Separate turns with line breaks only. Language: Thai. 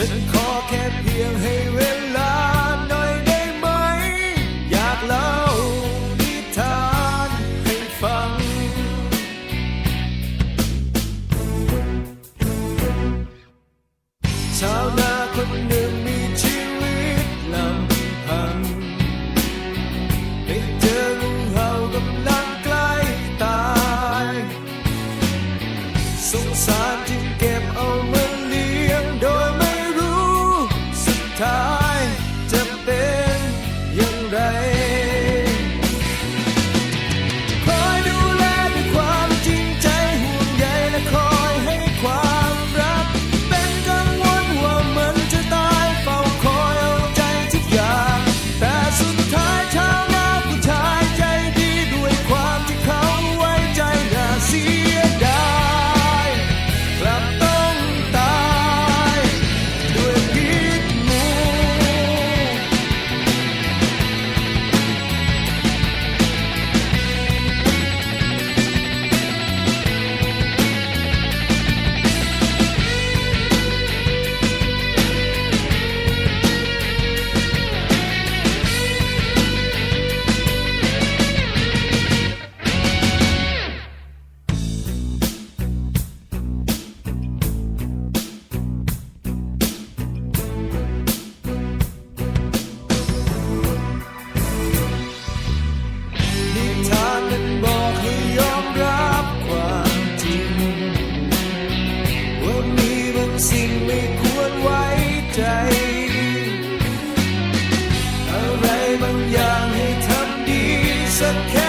ฉันขอแค่เพียงให้เวลาหน่อยได้ไหม อยากเล่านิทานให้ฟัง ชาวนาคนหนึ่งมีชีวิตลำพังไปเจองูเห่ากำลังใกล้ตายสงสาร สิ่งไม่ควรไว้ใจ อะไรบางอย่างให้ทำดีสักแค่